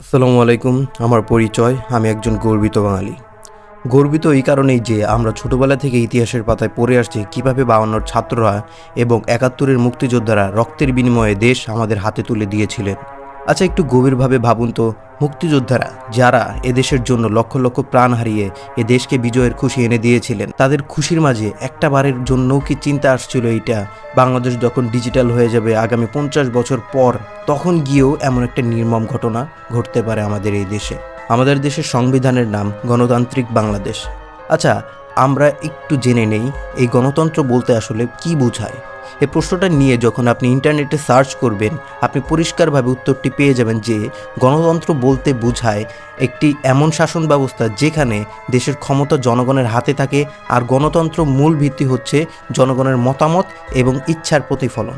আসসালামু আলাইকুম, আমার পরিচয়, আমি একজন গর্বিত বাঙালি। গর্বিত এই কারণেই যে আমরা ছোটবেলা থেকে ইতিহাসের পাতায় পড়ে আসছি কীভাবে বাউন্নর ছাত্ররা এবং একাত্তরের মুক্তিযোদ্ধারা রক্তের বিনিময়ে দেশ আমাদের হাতে তুলে দিয়েছিলেন। আচ্ছা একটু গভীরভাবে ভাবুন তো, মুক্তিযোদ্ধারা যারা এদেশের জন্য লক্ষ লক্ষ প্রাণ হারিয়ে এ দেশকে বিজয়ের খুশি এনে দিয়েছিলেন, তাদের খুশির মাঝে একটা বারের জন্যও কি চিন্তা আসছিল এইটা? বাংলাদেশ যখন ডিজিটাল হয়ে যাবে আগামী পঞ্চাশ বছর পর, তখন গিয়েও এমন একটা নির্মম ঘটনা ঘটতে পারে আমাদের এই দেশে। আমাদের দেশের সংবিধানের নাম গণতান্ত্রিক বাংলাদেশ। আচ্ছা আমরা একটু জেনে নেই, এই গণতন্ত্র বলতে আসলে কি বোঝায়? এই প্রশ্নটা নিয়ে যখন আপনি ইন্টারনেটে সার্চ করবেন, আপনি পরিষ্কারভাবে উত্তরটি পেয়ে যাবেন যে, গণতন্ত্র বলতে বোঝায় একটি এমন শাসন ব্যবস্থা যেখানে দেশের ক্ষমতা জনগণের হাতে থাকে আর গণতন্ত্র মূল ভিত্তি হচ্ছে জনগণের মতামত এবং ইচ্ছার প্রতিফলন।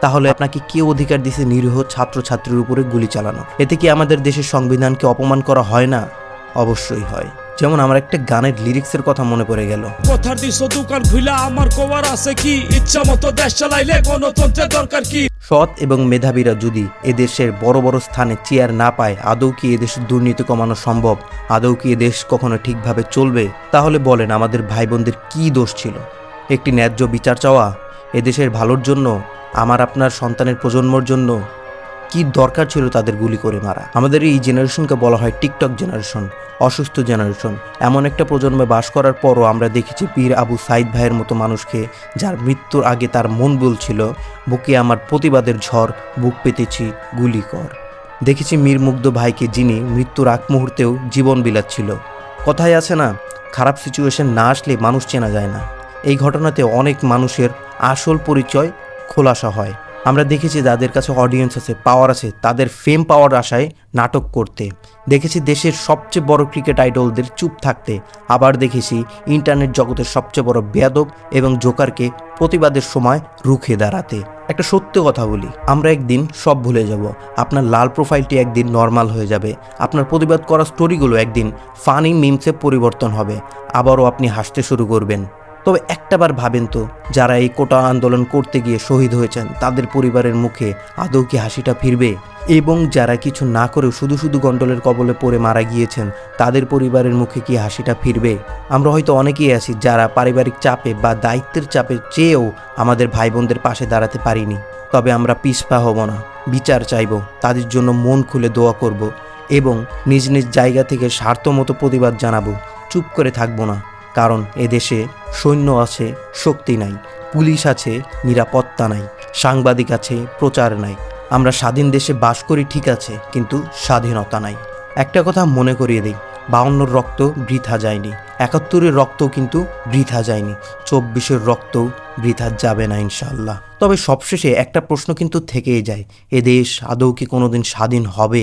তাহলে আপনাকে কে অধিকার দিছে নিরীহ ছাত্রছাত্রীর উপরে গুলি চালানো এতে কি আমাদের দেশের সংবিধানকে অপমান করা হয় না? অবশ্যই হয়। যেমন আমার একটা গানের লিরিক্সের কথা মনে পড়ে গেল। কথার দিস দোকান খুইলা আমার কবার আছে কি? ইচ্ছা মতো দেশ চালাইলে গণতন্ত্রের দরকার কি? সৎ এবং মেধাবীরা যদি এদেশের বড় বড় স্থানে চেয়ার না পায় আদৌ কি এদেশের দুর্নীতি কমানো সম্ভব? আদৌ কি এদেশ কখনো ঠিকভাবে চলবে? তাহলে বলেন আমাদের ভাই বোনদের কী দোষ ছিল? একটি ন্যায্য বিচার চাওয়া এদেশের ভালোর জন্য আমার আপনার সন্তানের প্রজন্মর জন্য কি দরকার ছিল তাদের গুলি করে মারা? আমাদের এই জেনারেশনকে বলা হয় টিকটক জেনারেশন, অসুস্থ জেনারেশন। এমন একটা প্রজন্মে বাস করার পরও আমরা দেখেছি পীর আবু সাইদ ভাইয়ের মতো মানুষকে যার মৃত্যুর আগে তার মন বলছিল, বুকে আমার প্রতিবাদের ঝড়, বুক পেতেছি, গুলি কর। দেখেছি মীর মুগ্ধ ভাইকে যিনি মৃত্যুর আগ মুহূর্তেও জীবন বিলাচ্ছিল। কথায় আছে না, খারাপ সিচুয়েশন না আসলে মানুষ চেনা যায় না। এই ঘটনাতে অনেক মানুষের আসল পরিচয় খোলাসা হয়। আমরা দেখেছি যাদের কাছে অডিয়েন্স আছে পাওয়ার আছে, তাদের ফেম পাওয়ার আশায় নাটক করতে। দেখেছি দেশের সবচেয়ে বড় ক্রিকেট আইডলদের চুপ থাকতে। আবার দেখেছি ইন্টারনেট জগতের সবচেয়ে বড় বেয়াদব এবং জোকারকে প্রতিবাদের সময় রুখে দাঁড়াতে। একটা সত্য কথা বলি, আমরা একদিন সব ভুলে যাব। আপনার লাল প্রোফাইলটি একদিন নর্মাল হয়ে যাবে। আপনার প্রতিবাদ করা স্টোরিগুলো একদিন ফানি মিমসে পরিবর্তন হবে। আবারও আপনি হাসতে শুরু করবেন। তবে একটাবার ভাবেন তো, যারা এই কোটা আন্দোলন করতে গিয়ে শহীদ হয়েছেন, তাদের পরিবারের মুখে আদৌ কি হাসিটা ফিরবে? এবং যারা কিছু না করেও শুধু শুধু গন্ডলের কবলে পড়ে মারা গিয়েছেন, তাদের পরিবারের মুখে কি হাসিটা ফিরবে? আমরা হয়তো অনেকেই আছি যারা পারিবারিক চাপে বা দায়িত্বের চাপে চেয়েও আমাদের ভাই বোনদের পাশে দাঁড়াতে পারিনি। তবে আমরা পিছপা হব না, বিচার চাইব, তাদের জন্য মন খুলে দোয়া করব এবং নিজ নিজ জায়গা থেকে স্বার্থমতো প্রতিবাদ জানাব। চুপ করে থাকব না। কারণ এদেশে সৈন্য আছে, শক্তি নাই, পুলিশ আছে, নিরাপত্তা নাই, সাংবাদিক আছে, প্রচার নাই। আমরা স্বাধীন দেশে বাস করি ঠিক আছে, কিন্তু স্বাধীনতা নাই। একটা কথা মনে করিয়ে দিই, বাউন্নর রক্ত বৃথা যায়নি, একাত্তরের রক্ত কিন্তু বৃথা যায়নি, চব্বিশের রক্তও বৃথা যাবে না ইনশাল্লাহ তবে সবশেষে একটা প্রশ্ন কিন্তু থেকেই যায়, এ দেশ আদৌ কি কোনোদিন স্বাধীন হবে?